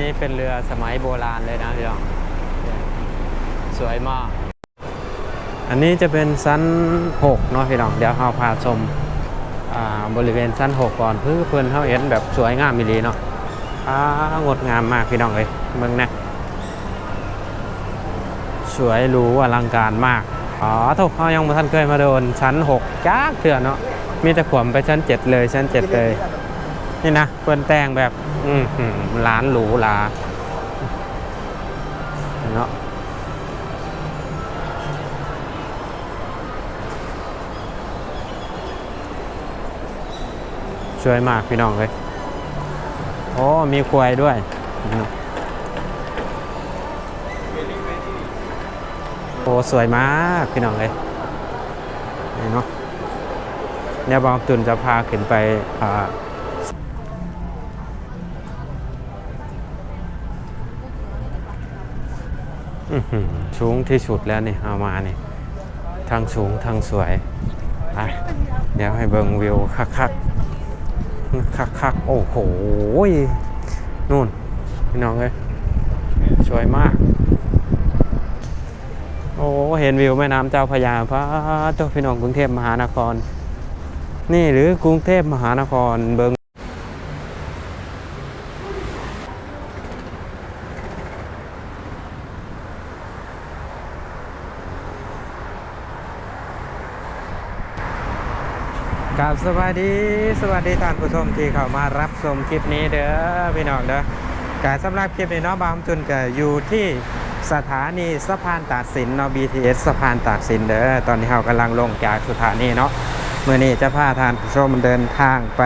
นี่เป็นเรือสมัยโบราณเลยนะพี่น้องสวยมาก อันนี้จะเป็นชั้น6เนาะพี่น้องเดี๋ยวเราพาชมบริเวณชั้น6ก่อนเพื่อเพื่อนเขาเห็นแบบสวยงามมิลีเนาะอ่างดงามมากพี่น้องเลยเมืองนะสวยหรูอลังการมากอ๋อทุกเขายังไม่ทันเคยมาโดนชั้น6จ้าเถื่อนเนาะมีแต่ขวมไปชั้น 7 เลยชั้น 7 เลย นี่นะเพื่อนแต่งแบบ ร้านหรูหราเนาะสวยมากพี่น้องเลย โอ้ มีควายด้วย โอ้ สวยมากพี่น้องเลยเนาะเนี่ยบางตุนจะพาขึ้นไปอ่า อื้อหือ สูงที่สุดแล้วนี่เอามานี่ทางสูงทางสวยไปเดี๋ยวให้เบิ่งวิวคักคักคักคักโอ้โหนู่นพี่น้องเอ้ยสวยมาก โอ้เห็นวิวแม่น้ำเจ้าพระยาพระเจ้าพี่น้องกรุงเทพมหานคร นี่หรือกรุงเทพมหานครเบิง สวัสดีสวัสดีท่านผู้ชมที่เข้ามารับชมคลิปนี้เด้อพี่น้องเด้อการสำหรับคลิปนี้เนาะบางจุนก็อยู่ที่สถานีสะพานตากสินเนาะ BTS สะพานตากสินเด้อตอนนี้เรากำลังลงจากสถานีเนาะเมื่อนี้จะพาท่านผู้ชมเดินทางไป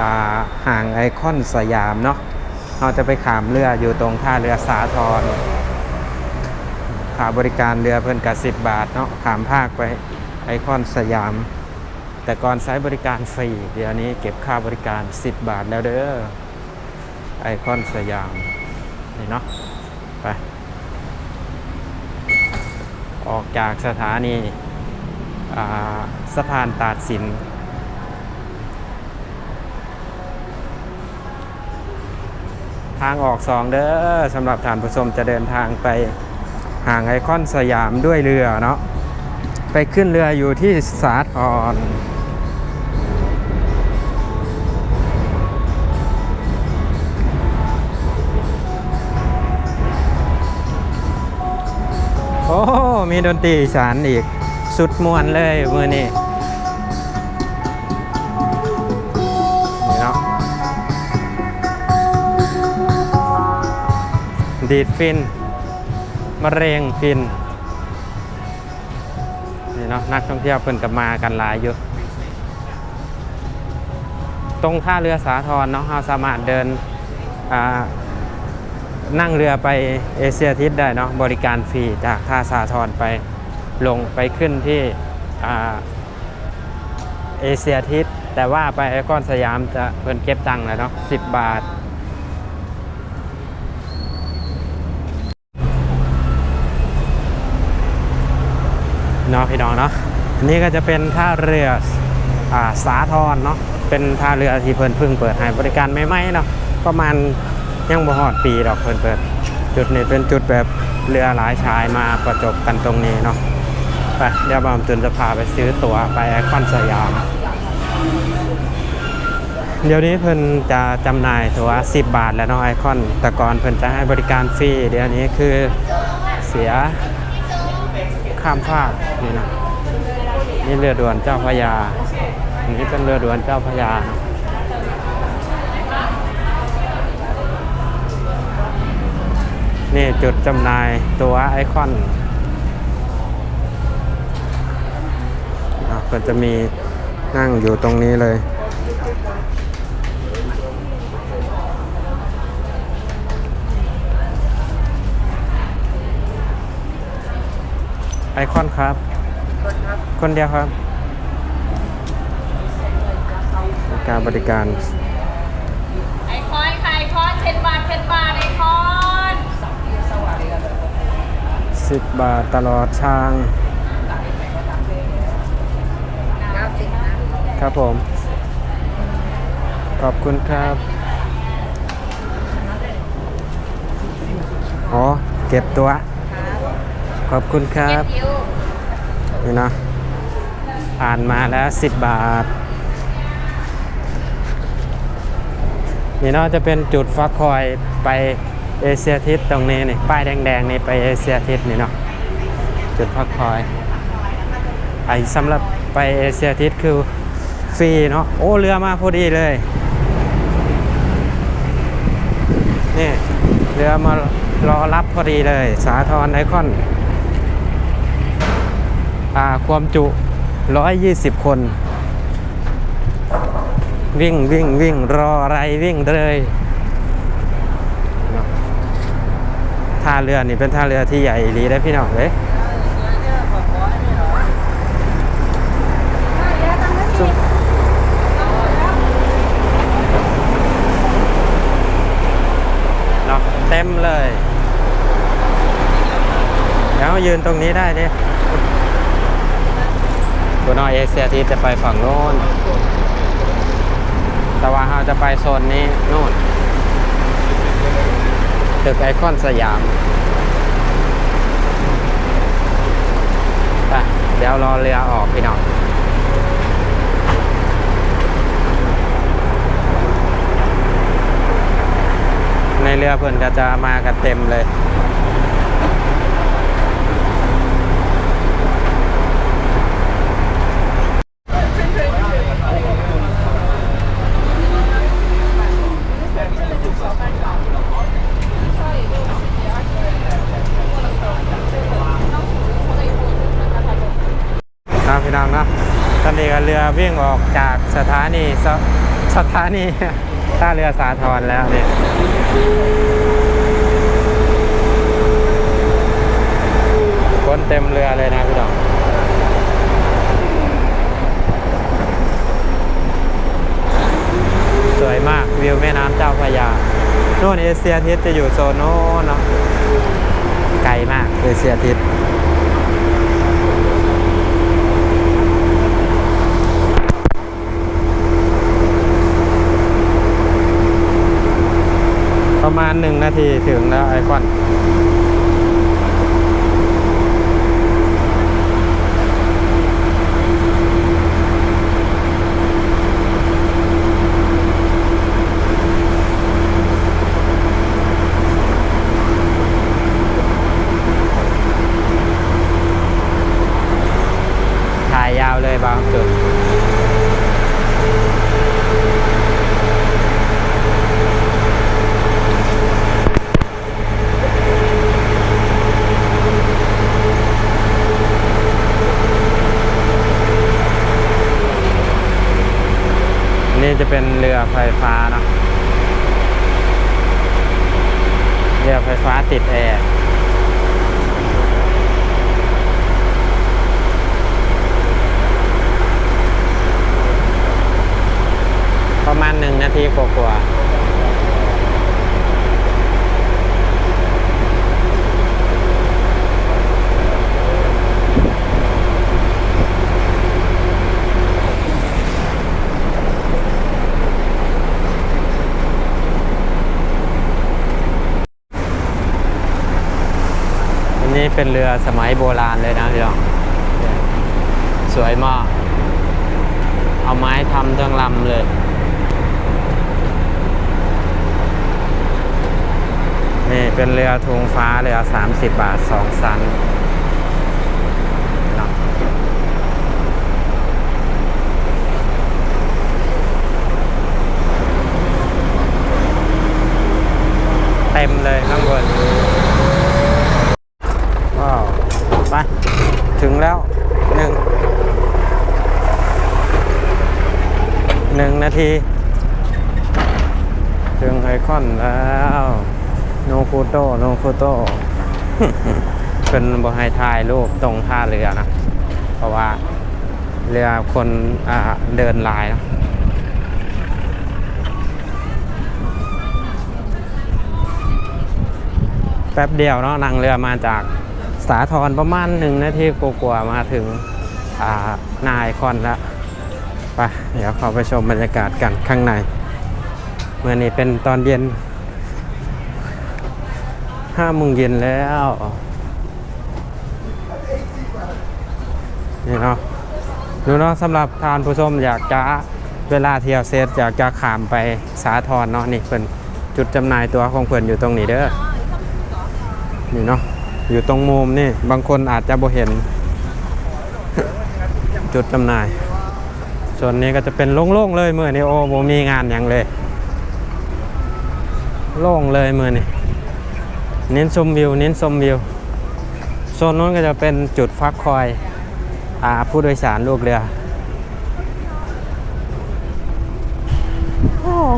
อ่าห่างไอคอนสยามเนาะเราจะไปขามเรืออยู่ตรงท่าเรือสาทรค่าบริการเรือเพิ่นกับ10 บาทเนาะขามภาคไปไอคอนสยาม แต่ก่อนใช้บริการฟรี เดี๋ยวนี้เก็บค่าบริการ 10 บาทแล้วเด้อไอคอนสยาม นี่เนาะไป ออกจากสถานีาสะพานตาดสินทางออกสองเด้อสำหรับท่านผู้ชมจะเดินทางไปห่างไอคอนสยามด้วยเรือเนาะไปขึ้นเรืออยู่ที่สาทร โอ้ มีดนตรีอีสานอีก สุดมวนเลยมือนี่นี่เนาะดีดฟินมะเร็งฟิน นี่เนาะนักท่องเที่ยวเพิ่นกับมากันหลายอยู่ตรงท่าเรือสาทรเนาะเราสามารถเดินอ่า นั่งเรือไปเอเชียทิศได้เนาะบริการฟรีจากท่าสาทรไปลงไปขึ้นที่เอเชียทิศแต่ว่าไปไอคอนสยามจะเพิ่นเก็บตังค์เลยเนาะ10บาท เนาะพี่น้องเนาะอันนี้ก็จะเป็นท่าเรืออาสาทรเนาะเป็นท่าเรือที่เพิ่นเพิ่งเปิดให้บริการใหม่ๆเนาะประมาณ ยังบ่ฮอดปีดอกเพิ่นเปิดจุดนี้เป็นจุดแบบเรือหลายชายมาประจบกันตรงนี้เนาะไปเดี๋ยวบามตุนจะพาไปซื้อตั๋วไปไอคอนสยาม เดี๋ยวนี้เพิ่นจะจำหน่ายตั๋ว 10 บาทแล้วเนาะไอคอนแต่ก่อนเพิ่นจะให้บริการฟรีเดี๋ยวนี้คือเสียข้ามฟากนี่นะนี่เรือด่วนเจ้าพระยาอันนี้เป็นเรือด่วนเจ้าพระยานะ นี่จุดจำหน่ายตัวไอคอนอะเพิ่นจะมีนั่งอยู่ตรงนี้เลยไอคอนครับ คนเดียวครับการบริการไอคอนค่ะไอคอนเช็ดบาทเช็ดบาทไอคอน 10 บาทตลอดทาง ครับผม ขอบคุณครับ อ๋อ เก็บตัว ขอบคุณครับ นี่เนาะผ่านมาแล้ว 10 บาท นี่เนาะจะเป็นจุดฟักคอยไป เอเชียทิศตรงนี้นี่ป้ายแดงๆนี่ไปเอเชียทิศนี่เนาะจุดพักคอยไอสำหรับไปเอเชียทิศคือฟรีเนาะโอ้เรือมาพอดีเลยนี่เรือมารอรับพอดีเลย สาทรไอคอนอ่าความจุ 120 คน วิ่งวิ่งวิ่งรออะไรวิ่งเลย ท่าเรือนี่เป็นท่าเรือที่ใหญ่อีหลีได้พี่น้องเลยเนาะเต็มเลยแล้วยืนตรงนี้ได้ดิตัวนอยเอเชียที่จะไปฝั่งโน้นแต่ว่าเราจะไปโซนนี้โน่น ตึกไอคอนสยามไปเดี๋ยวรอเรือออกพี่น้องในเรือเพื่อนก็จะมากันเต็มเลย ครับพี่น้องเนาะตอนนี้ก็เรือวิ่งออกจาก สถานีสสถานีท่าเรือสาทรแล้วเนี่ยคนเต็มเรือเลยนะพี่น้องสวยมากวิวแม่น้ำเจ้าพระยาโน่นเอเชียทิศจะอยู่โซนโน้นเนาะไกลมากเอเชียทิศ ประมาณหนึ่งนาทีถึงแล้วไอคอน ถ่ายยาวเลยบางจุด นี่จะเป็นเรือไฟฟ้านะเรือไฟฟ้าติดแอร์ประมาณหนึ่งนาทีกว่าๆอั นนี้เป็นเรือสมัยโบราณเลยนะพี่น้องสวยมากเอาไม้ทำทั้งลำเลยนี่เป็นเรือธงฟ้าเรือ 30 บาท 2 สันเนาะเต็มเลยข้างบน ว้าว ไป ถึงแล้วหนึ่ง หนึ่งนา ทีถึงไอคอนแล้วโนโฟโตโนโฟโตเป็นบอให้ถ่ายรูปตรงท่าเรือนะ เพราะว่าเรือคนอเดินลายนะแป๊บเดียวเนาะนั่งเรือมาจากสาทรประมาณหนึ่งนาทีกว่าๆมาถึงนายคอนแล้ว ไปเดี๋ยวเข้าไปชมบรรยากาศกันข้างในเมื่อนี้เป็นตอนเย็นห้าโมงเย็นแล้วนี่เนาะดูเนาะสำหรับทานผู้ชมอยากจะเวลาเที่ยวเซตอยากจะขามไปสาทรเนาะนี่เพิ่นจุดจำหน่ายตัวของเพิ่นอยู่ตรงนี้เด้อนี่เนาะอยู่ตรงมุมนี่บางคนอาจจะบ่เห็น จุดจำหน่าย ส่วนนี้ก็จะเป็นโล่งๆเลยเมื่อนี้โอ้โมมีงานอย่างเลย โล่งเลยเมื่อนี้เน้นชมวิว เน้นชมวิวโซนนู้นก็จะเป็นจุดพักคอยอาผู้โดยสารลูกเรือ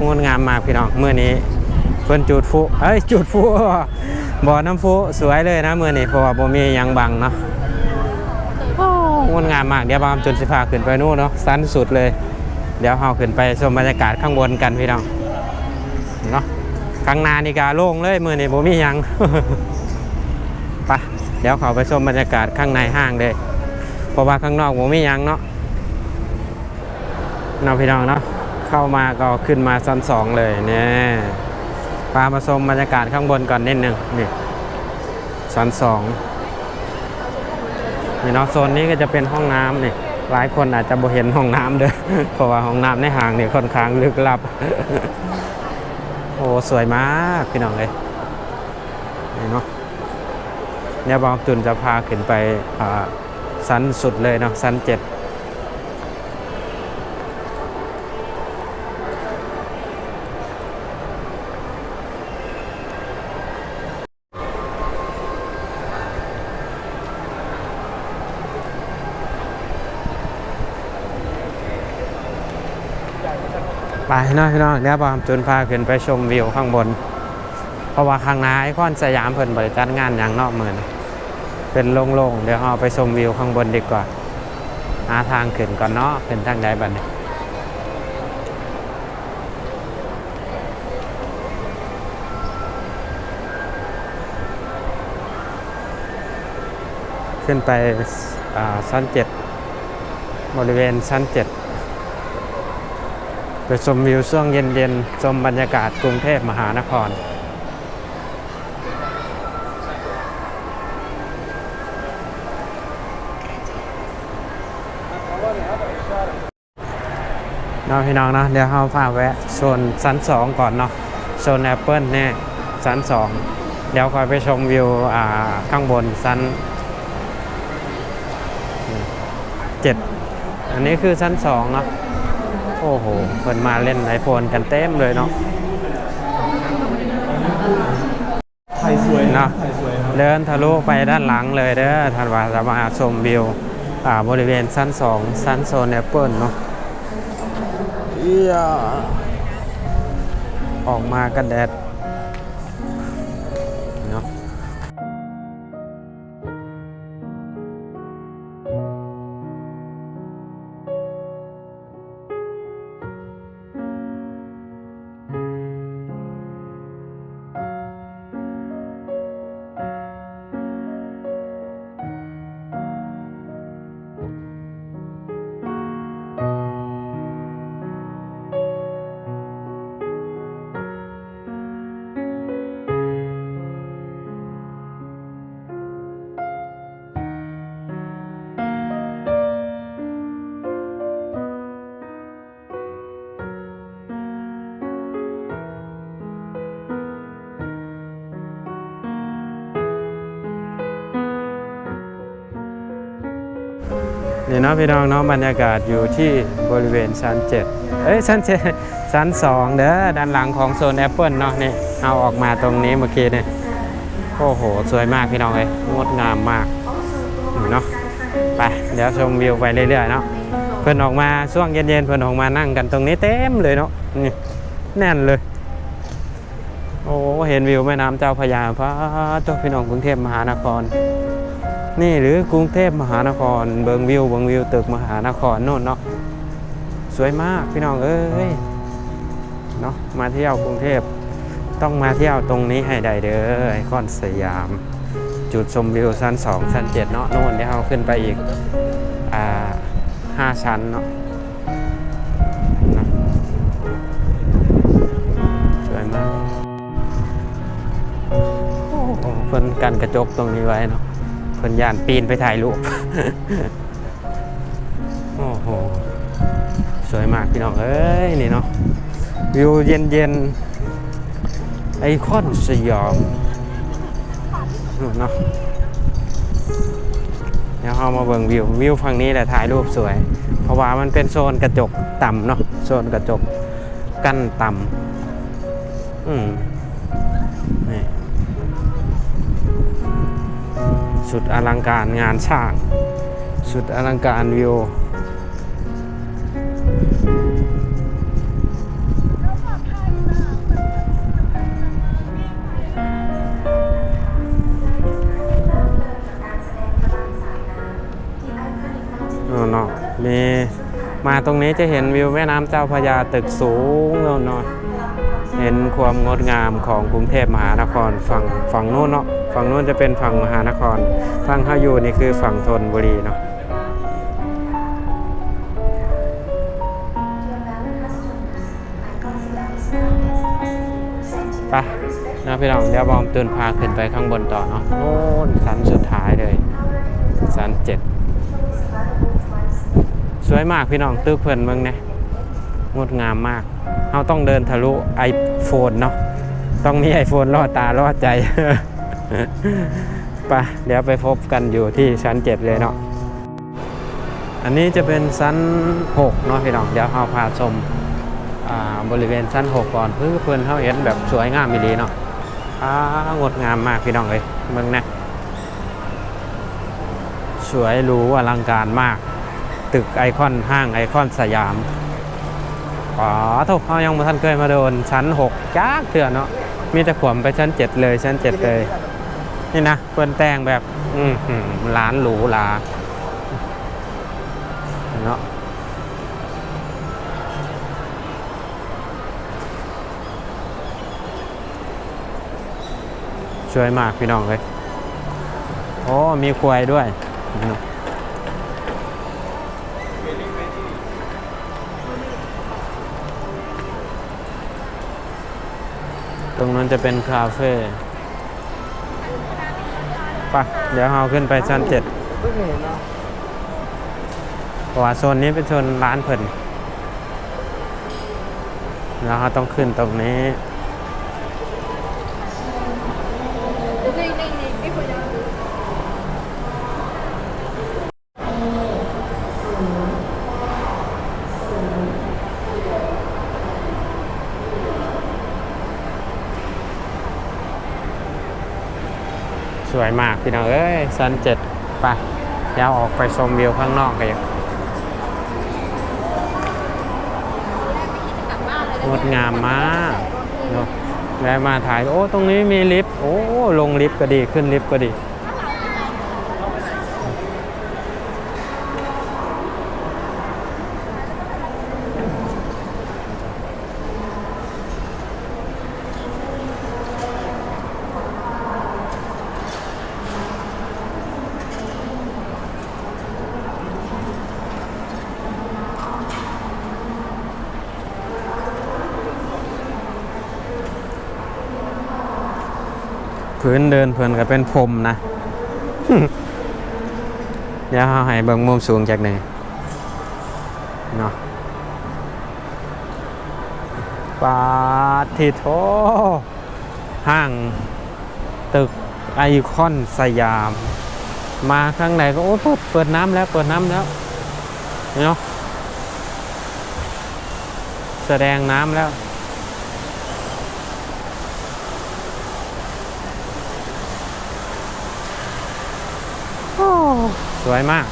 งดงามมากพี่น้องเมื่อนี้เพิ่นจุดฟุเอ้ยจุดฟุบ่อน้ำฟุสวยเลยนะเมื่อนี้เพราะว่าบ่มียังบังเนาะ งดงามมากเดี๋ยวบามจนสิพาขึ้นไปนู่นเนาะสั้นสุดเลย เดี๋ยวเราขึ้นไปชมบรรยากาศข้างบนกันพี่น้องเนาะข้างนานี่กาโล่งเลยมือนี่บ่มียังไปเดี๋ยวเขาไปชมบรรยากาศข้างในห้างเลยเพราะว่าข้างนอกบ่มียังเนาะเนาะพี่น้องเนาะเข้ามาก็ขึ้นมาชั้นสองเลยเนี่ยพามาชมบรรยากาศข้างบนก่อนนิดนึงนี่ชั้นสอง นี่เนาะโซนนี้ก็จะเป็นห้องน้ำนี่หลายคนอาจจะบ่เห็นห้องน้ำเด้อเพราะว่าห้องน้ำในห้างนี่ค่อนข้างลึกลับ โอ้สวยมากพี่น้องเลยนี่เนาะเนี่ยบองตุนจะพาขึ้นไปชั้นสุดเลยเนาะชั้นเจ็ด ไปเนาะพี่น้องเดี๋ยวบองตุนพาขึ้นไปชมวิวข้างบน เพราะว่าข้างหน้าไอคอนสยามเพิ่นบริจัดงานอย่างนอกเมืองเป็นโล่งๆเดี๋ยวเราไปชมวิวข้างบนดีกว่าหาทางขึ้นก่อนเนาะขึ้นทางใดบัดนี้ขึ้นไปชั้นเจ็ดบริเวณชั้นเจ็ด ไปชมวิวช่วงเย็นๆ ชมบรรยากาศกรุงเทพมหานครเนาะพี่น้องเนาะเดี๋ยวเราพาแวะโซนชั้นสองก่อนเนาะโซนแอปเปิลเนี่ยชั้นสองเดี๋ยวคอยไปชมวิวอ่าข้างบนชั้นเจ็ดอันนี้คือชั้นสองเนาะ โอ้โหเพิ่นมาเล่นไอโฟนกันเต็มเลยเนาะไทยสวยเนาะไทยสวยครับเดินทะลุไปด้านหลังเลยเด้อท่านว่าจะมาชมวิวอ่าบริเวณชั้นสองชั้นโซนแอปเปิลเนาะเอียออกมากันแดด เนาะพี่น้องเนาะบรรยากาศอยู่ที่บริเวณชั้นเจ็ดเอ้ยชั้นเจ็ดชั้นสองเด้อด้านหลังของโซนแอปเปิลเนาะนี่เอาออกมาตรงนี้เมื่อกี้เนี่ยโอ้โห สวยมากพี่น้องเลยงดงามมากเนาะไปเดี๋ยวชมวิวไปเรื่อยๆเนาะเพิ่นออกมาช่วงเย็นๆเพิ่นออกมานั่งกันตรงนี้เต็มเลยเนาะนี่แน่นเลย โอ้เห็นวิวแม่น้ำเจ้าพระยาพระเจ้าพี่น้องกรุงเทพมหานคร นี่หรือกรุงเทพมหานคร เบิงวิวเบิงวิวตึกมหานครโน่นเนาะสวยมากพี่น้องเอ้ยเนาะมาเที่ยวกรุงเทพต้องมาเที่ยวตรงนี้ให้ได้เด้อไอคอนสยาม จุดชมวิวชั้น2ชั้น7เนาะโน่นเดี๋ยวเราขึ้นไปอีกอ่าห้าชั้นเนาะเนาะสวยมากโอ้โหพิ่นกันกระจกตรงนี้ไว้เนาะ เพิ่นย่านปีนไปถ่ายรูปโอ้โหสวยมากพี่น้องเอ้ยนี่เนาะวิวเย็นเย็นๆไอคอนสยามนู่นเนาะเดี๋ยวเรามาเบิ่งวิววิวฝั่งนี้แหละถ่ายรูปสวย เพราะว่ามันเป็นโซนกระจกต่ำเนาะโซนกระจกกั้นต่ำอืม สุดอลังการงานช่าง สุดอลังการวิวเนาะมีมาตรงนี้จะเห็นวิวแม่น้ำเจ้าพระยาตึกสูงโน่นเนาะ เห็นความงดงามของกรุงเทพมหานครฝั่งฝั่งนู้นเนาะฝั่งนู้นจะเป็นฝั่งมหานครฝั่งข้าอยู่นี่คือฝั่งธนบุรีเนาะไปนะพี่น้องเดี๋ยวบอมตื่นพาขึ้นไปข้างบนต่อเนาะโน่นสันสุดท้ายเลย สันเจ็ดสวยมากพี่น้องตึกเพิ่นเมืองเนี่ยงดงามมากเราต้องเดินทะลุ iPhone เนาะต้องมี iPhone ล่อตาล่อใจไปเดี๋ยวไปพบกันอยู่ที่ชั้น 7 เลยเนาะอันนี้จะเป็นชั้น 6 เนาะพี่น้องเดี๋ยวเราพาชมบริเวณชั้น 6 ก่อนเพื่อเพื่อนเขาเห็นแบบสวยงามอีหลีเนาะอ่างดงามมากพี่น้องเลยเมืองนะสวยหรูอลังการมาก ตึกไอคอนห้างไอคอนสยาม อ๋อทุกเขายังมาท่านเคยมาโดนชั้น6จ้าเถื่อนเนาะมีแต่ขวมไปชั้น 7 เลยชั้น 7 เลย นี่นะเปิ้นแต่งแบบอืร้านหรูหราเนาะช่วยมากพี่น้องเลย โอ้ มีควายด้วย ตรงนั้นจะเป็นคาเฟ่ปะเดี๋ยวเราขึ้นไปชั้นเจ็ดว่าโซนนี้เป็นโซนร้านเพิ่นแล้วเราต้องขึ้นตรงนี้ สวยมาก พี่น้องเอ้ยซันเจ็ดไปเดี๋ยวออกไปชมวิวข้างนอกกันอย่างงดงามมากเนอะแวะมาถ่าย โอ้ ตรงนี้มีลิฟต์ โอ้ ลงลิฟต์ก็ดี ขึ้นลิฟต์ก็ดี พื้นเดินเพิ่นก็เป็นพรมนะ เดี๋ยวเราให้เบิ่งมุมสูงจากหนึ่งเนาะปาทิโทห้างตึกไอคอนสยาม มาข้างในก็โอ้เปิดเปิดน้ำแล้วเปิดน้ำแล้วเนาะแสดงน้ำแล้ว สวยมาก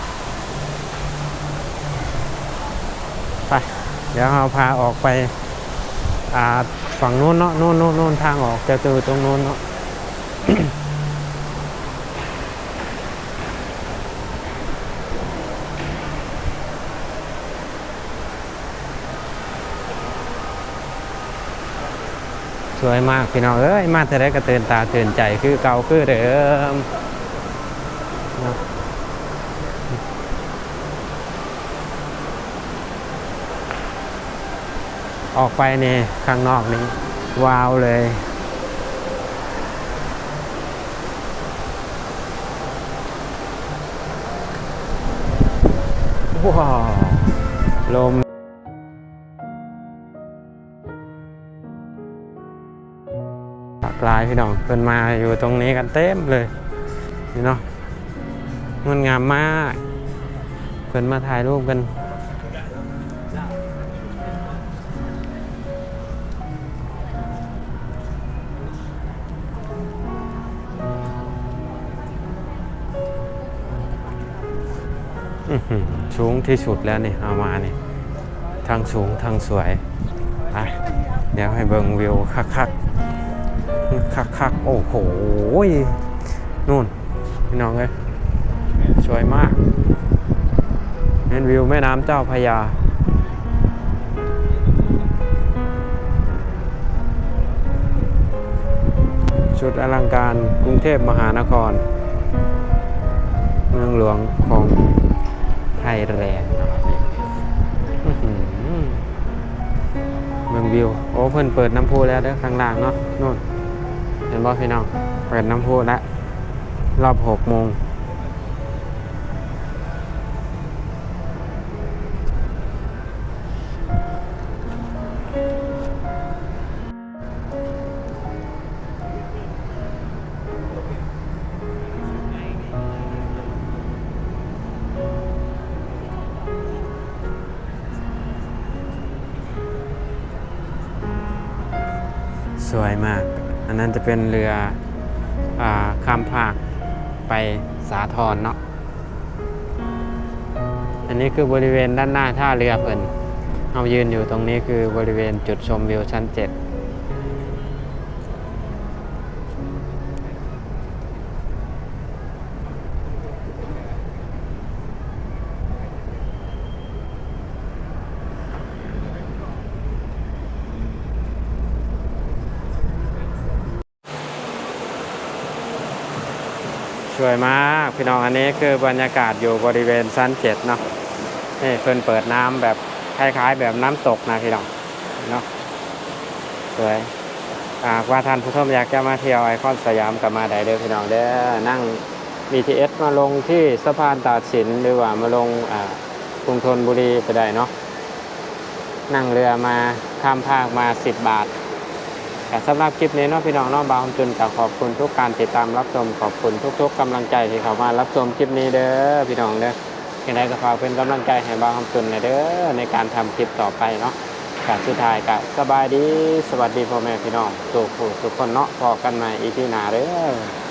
ไป เดี๋ยวเราพาออกไปฝั่งนู้นเนาะนู้นนู้นนู้นทางออกจะเจอตรงนู้นเนาะสวยมากพี่น้องเอ้ยมาแต่ได้กระเตือนตาเตือนใจคือเก่าคือเดิมเนาะ ออกไปนี่ข้างนอกนี้ ว้าวเลย ว้าว ลมปลายพี่น้องเพิ่นมาอยู่ตรงนี้กันเต็มเลยนี่เนาะมันงามมาก เพิ่นมาถ่ายรูปกัน สูงที่สุดแล้วนี่เอามานี่ทั้งสูงทั้งสวยไปเดี๋ยวให้เบิ่งวิวคักคักคักคักโอ้โหนู่นพี่น้องเอ้ยสวยมากเห็นวิวแม่น้ำเจ้าพระยาชุดอลังการกรุงเทพมหานคร เมืองหลวงของ ยแลนด์อื้อหือเมืองวิว โอ้เพิ่นเปิดน้ำพุแล้วเด้อข้างล่างเนาะนู่นเห็นบ่พี่น้อง เปิดน้ำพุแล้วรอบหกโมง เป็นเรืออข้ามภาคไปสาทรเนาะ อันนี้คือบริเวณด้านหน้าท่าเรือเพิ่นเรายืนอยู่ตรงนี้คือบริเวณจุดชมวิวชั้น 7 วยมากพี่น้องอันนี้คือบรรยากาศอยู่บริเวณชั้นเจ็ดเนาะนี่เพิ่นเปิดน้ำแบบคล้ายๆแบบน้ำตกนะพี่น้องเนาะสวยหากว่าท่านผู้ชมอยากจะมาเที่ยวไอคอนสยามกับมาได้เด้อพี่น้องเด้อนั่ง BTS มาลงที่สะพานตากสินหรือว่ามาลงอ่ากรุงธนบุรีไปได้เนาะนั่งเรือมาข้ามภาคมา 10 บาท แต่สำหรับคลิปนี้เนาะพี่น้องน้องบาวคำจุนกับขอบคุณทุกการติดตามรับชมขอบคุณทุก ๆกำลังใจที่เข้ามารับชมคลิปนี้เด้อพี่น้องเด้อยังไงก็ฝากเป็นกำลังใจให้บาวคำจุนหน่ยเด้อในการทำคลิปต่อไปเนาะการสุดท้ายก็สบายดีสวัสดีพ่อแม่พี่น้องสุขสุขคนเนาะพอกันใหม่อีพีหน้าเด้อ